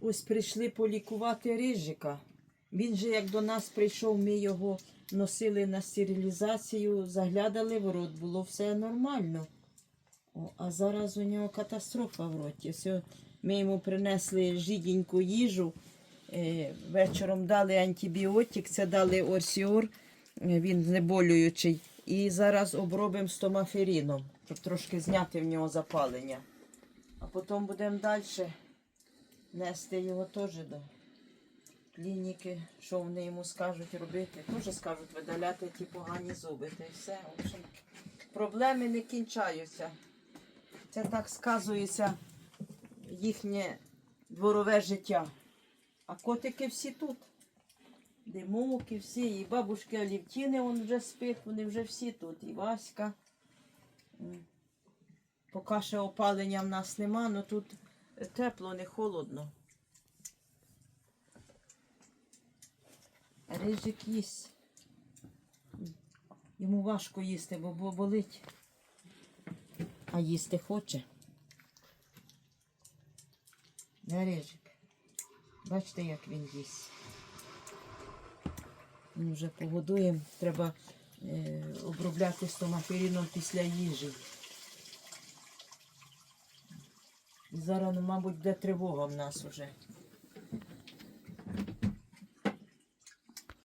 Ось прийшли полікувати рижика. Він же як до нас прийшов, ми його носили на стерилізацію, заглядали в рот, було все нормально. О, а зараз у нього катастрофа в роті. Все, ми йому принесли жиденьку їжу. Е, вечором дали антибіотик, це дали орсіор, е, він знеболюючий. І зараз обробимо стомаферіном, щоб трошки зняти в нього запалення. А потім будемо далі нести його теж до клініки, що вони йому скажуть робити. Теж скажуть видаляти ті погані зуби. Та й все. В общем, проблеми не кінчаються. Це так сказується їхнє дворове життя. А котики всі тут. Димок і всі, і бабушки Алівтіни, он вже спить, вони вже всі тут. І Васька. Поки ще опалення в нас нема, але тут тепло, не холодно. Рижик їсть. Йому важко їсти, бо бо болить. А їсти хоче. Не рижик. Бачите, як він їсть. Ми вже погодуємо. Треба е, обробляти стомаферіном після їжі. І зараз, ну, мабуть, де тривога в нас вже.